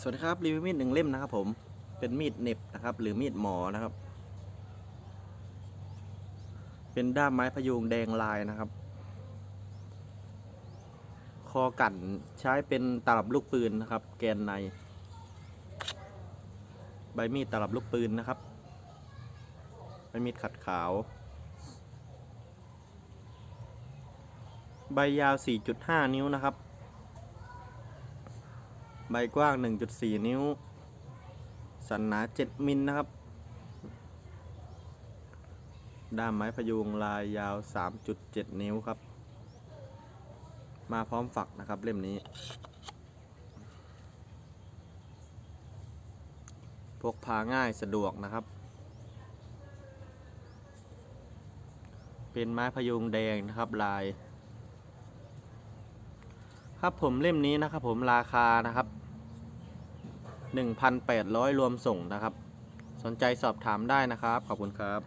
สวัสดีครับรีวิวมีดหนึ่งเล่มนะครับ ผมเป็นมีดเน็บนะครับ หรือมีดหมอนะครับ เป็นด้ามไม้พยุงแดงลายนะครับ คอกั่นใช้เป็นตลับลูกปืนนะครับ แกนใน ใบมีดตลับลูกปืนนะครับใบมีดขัดขาว ใบยาว 4.5 นิ้วนะครับ ใบกว้าง 1.4 นิ้ว สันหนา 7 มิลนะครับ ด้ามไม้พยุงลายยาว 3.7 นิ้วครับ มาพร้อมฝักนะครับเล่มนี้ พกพาง่ายสะดวกนะครับ เป็นไม้พยุงแดงนะครับลาย ครับผมเล่มนี้นะครับผมราคานะครับ 1,800 รวมส่งนะครับ สนใจสอบถามได้นะครับ ขอบคุณครับ